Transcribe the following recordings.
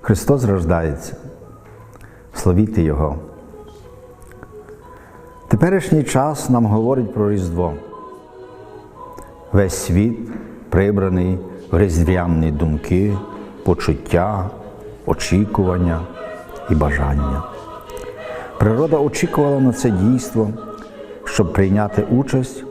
Христос рождається. Славіти Його. Теперішній час нам говорить про Різдво. Весь світ прибраний в різдвяні думки, почуття, очікування і бажання. Природа очікувала на це дійство, щоб прийняти участь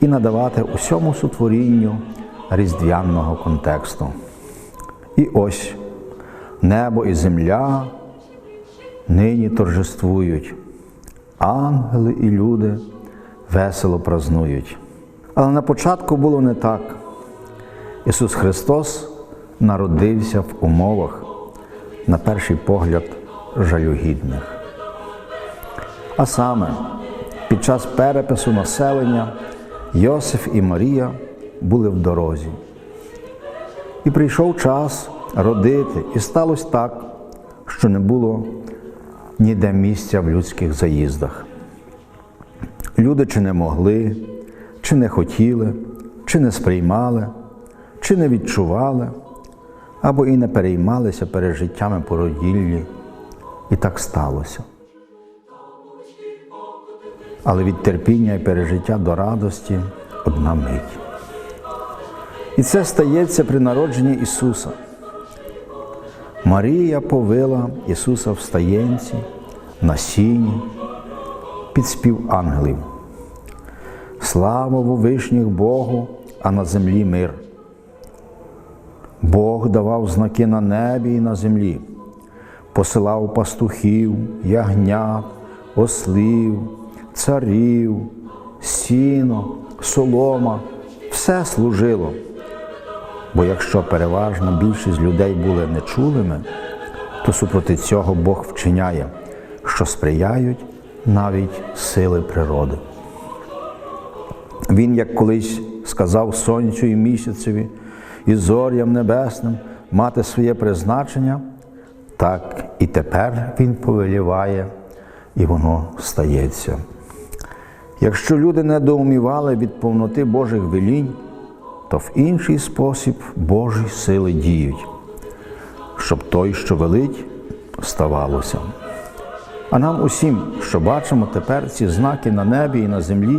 і надавати усьому сутворінню різдвяного контексту. І ось небо і земля нині торжествують, ангели і люди весело празнують. Але на початку було не так. Ісус Христос народився в умовах, на перший погляд, жалюгідних. А саме, під час перепису населення Йосиф і Марія були в дорозі. І прийшов час родити, і сталося так, що не було ніде місця в людських заїздах. Люди чи не могли, чи не хотіли, чи не сприймали, чи не відчували, або і не переймалися пережиттями породіллі. І так сталося. Але від терпіння і пережиття до радості одна мить. І це стається при народженні Ісуса. Марія повила Ісуса в стаєнці, на сіні, під спів ангелів. Слава вишніх Богу, а на землі мир. Бог давав знаки на небі і на землі, посилав пастухів, ягнят, ослів, царів, сіно, солома, все служило. Бо якщо переважна більшість людей були нечулими, то супроти цього Бог вчиняє, що сприяють навіть сили природи. Він, як колись сказав сонцю і місяцеві, і зорям небесним мати своє призначення, так і тепер Він повеліває, і воно стається. Якщо люди недоумівали від повноти Божих велінь, то в інший спосіб Божі сили діють, щоб той, що велить, ставалося. А нам усім, що бачимо тепер ці знаки на небі і на землі,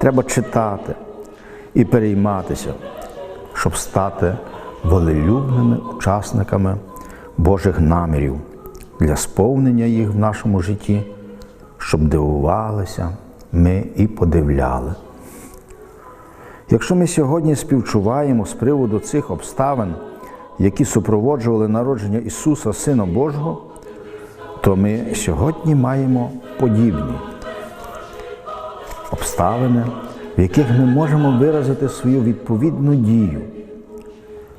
треба читати і перейматися, щоб стати волелюбними учасниками Божих намірів для сповнення їх в нашому житті, щоб дивувалися ми і подивляли. Якщо ми сьогодні співчуваємо з приводу цих обставин, які супроводжували народження Ісуса, Сина Божого, то ми сьогодні маємо подібні обставини, в яких ми можемо виразити свою відповідну дію,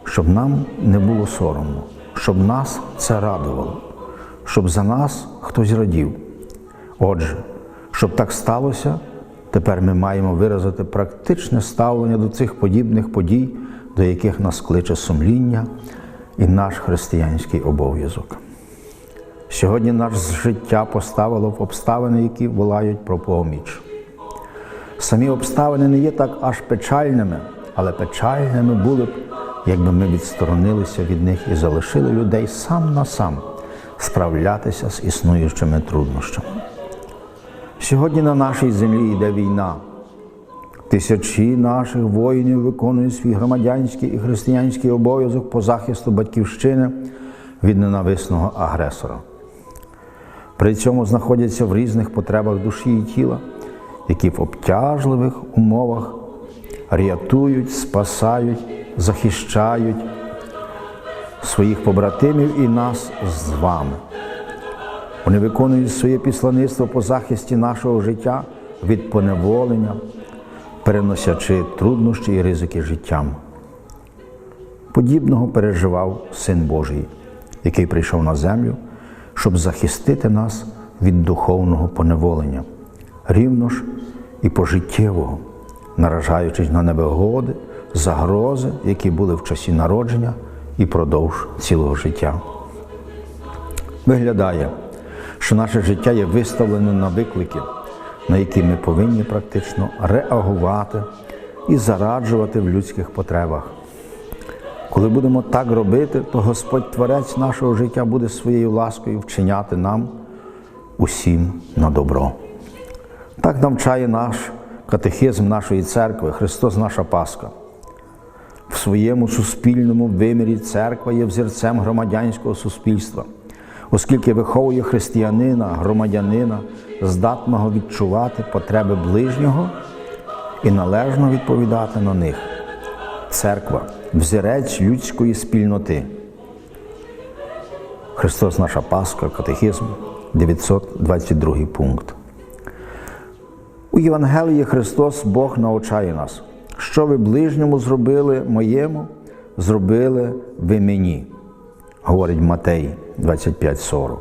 щоб нам не було соромно, щоб нас це радувало, щоб за нас хтось радів. Отже, щоб так сталося, тепер ми маємо виразити практичне ставлення до цих подібних подій, до яких нас кличе сумління і наш християнський обов'язок. Сьогодні наше життя поставило в обставини, які волають про поміч. Самі обставини не є так аж печальними, але печальними були б, якби ми відсторонилися від них і залишили людей сам на сам справлятися з існуючими труднощами. Сьогодні на нашій землі йде війна. Тисячі наших воїнів виконують свій громадянський і християнський обов'язок по захисту батьківщини від ненависного агресора. При цьому знаходяться в різних потребах душі і тіла, які в обтяжливих умовах рятують, спасають, захищають своїх побратимів і нас з вами. Вони виконують своє післаництво по захисті нашого життя від поневолення, переносячи труднощі і ризики життям. Подібного переживав Син Божий, який прийшов на землю, щоб захистити нас від духовного поневолення, рівно ж і пожиттєвого, наражаючись на невигоди, загрози, які були в часі народження і продовж цілого життя. Виглядає, що наше життя є виставлене на виклики, на які ми повинні практично реагувати і зараджувати в людських потребах. Коли будемо так робити, то Господь Творець нашого життя буде своєю ласкою вчиняти нам усім на добро. Так навчає наш катехизм нашої церкви, Христос наша Пасха. В своєму суспільному вимірі церква є взірцем громадянського суспільства, оскільки виховує християнина, громадянина, здатного відчувати потреби ближнього і належно відповідати на них. Церква взірець людської спільноти. Христос наша Пасха, катехизм, 922 пункт. У Євангелії Христос Бог навчає нас, що ви ближньому зробили моєму, зробили ви мені, говорить Матей 25,40.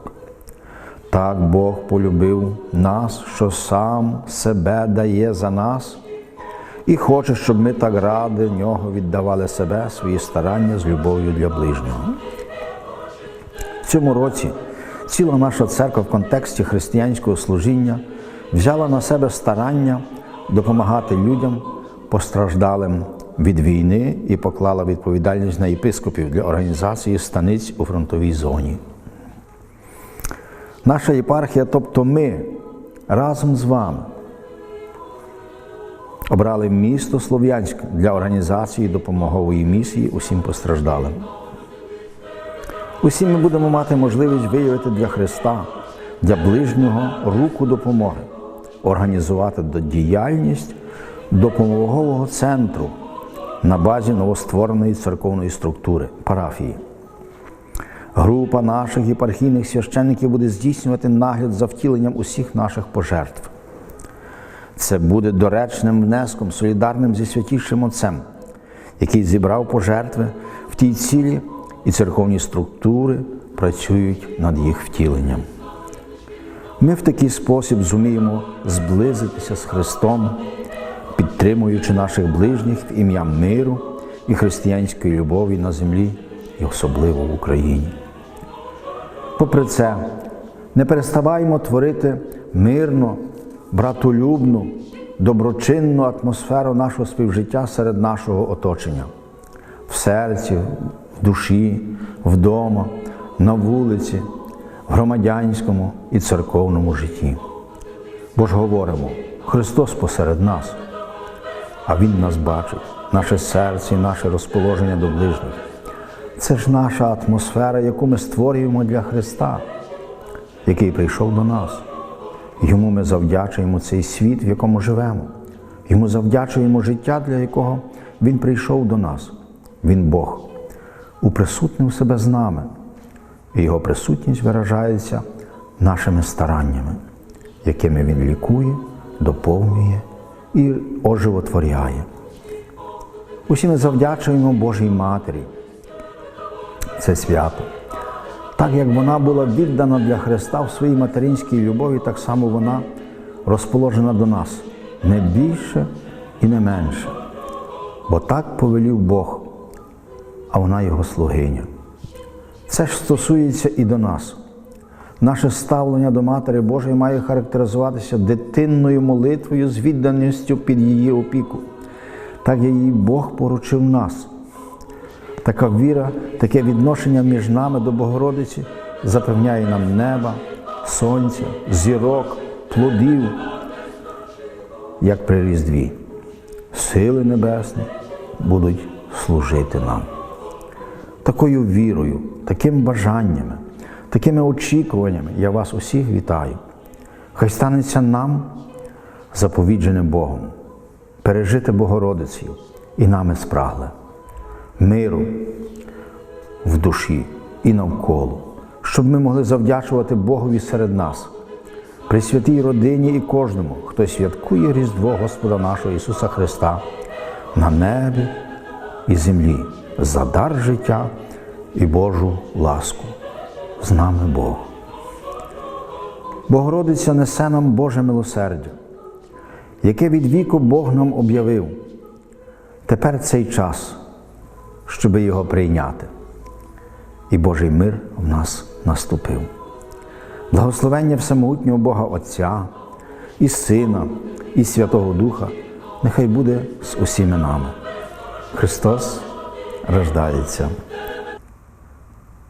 Так Бог полюбив нас, що сам себе дає за нас, і хоче, щоб ми так ради нього віддавали себе, свої старання з любов'ю для ближнього. В цьому році ціла наша церква в контексті християнського служіння взяла на себе старання допомагати людям, постраждалим від війни і поклала відповідальність на єпископів для організації станиць у фронтовій зоні. Наша єпархія, тобто ми, разом з вами, обрали місто Слов'янськ для організації допомогової місії усім постраждалим. Усі ми будемо мати можливість виявити для Христа, для ближнього руку допомоги, організувати діяльність допомогового центру на базі новоствореної церковної структури парафії. Група наших єпархійних священників буде здійснювати нагляд за втіленням усіх наших пожертв. Це буде доречним внеском, солідарним зі святішим Отцем, який зібрав пожертви в тій цілі, і церковні структури працюють над їх втіленням. Ми в такий спосіб зуміємо зблизитися з Христом, підтримуючи наших ближніх в ім'я миру і християнської любові на землі і особливо в Україні. Попри це, не переставаємо творити мирно, братолюбну, доброчинну атмосферу нашого співжиття серед нашого оточення в серці, в душі, вдома, на вулиці, в громадянському і церковному житті. Бо ж говоримо, Христос посеред нас, а Він нас бачить, наше серце і наше розположення до ближніх. Це ж наша атмосфера, яку ми створюємо для Христа, який прийшов до нас. Йому ми завдячуємо цей світ, в якому живемо. Йому завдячуємо життя, для якого Він прийшов до нас. Він Бог, уприсутнив себе з нами, і Його присутність виражається нашими стараннями, якими Він лікує, доповнює і оживотворяє. Усі ми завдячуємо Божій Матері. Це свято. Так як вона була віддана для Христа в своїй материнській любові, так само вона розположена до нас не більше і не менше. Бо так повелів Бог, а вона його слугиня. Це ж стосується і до нас. Наше ставлення до Матері Божої має характеризуватися дитинною молитвою з відданістю під її опіку. Так її Бог поручив нас. Така віра, таке відношення між нами до Богородиці запевняє нам неба, сонця, зірок, плодів, як при Різдві. Сили небесні будуть служити нам. Такою вірою, таким бажаннями, такими очікуваннями я вас усіх вітаю. Хай станеться нам заповідженим Богом, пережити Богородицею і нами спрагле миру в душі і навколо, щоб ми могли завдячувати Богові серед нас, при святій родині і кожному, хто святкує Різдво Господа нашого Ісуса Христа на небі і землі, за дар життя і Божу ласку. З нами Бог. Богородиця несе нам Боже милосердя, яке від віку Бог нам об'явив. Тепер цей час щоб його прийняти. І Божий мир в нас наступив. Благословення всемогутнього Бога Отця, і Сина, і Святого Духа нехай буде з усіми нами. Христос рождається.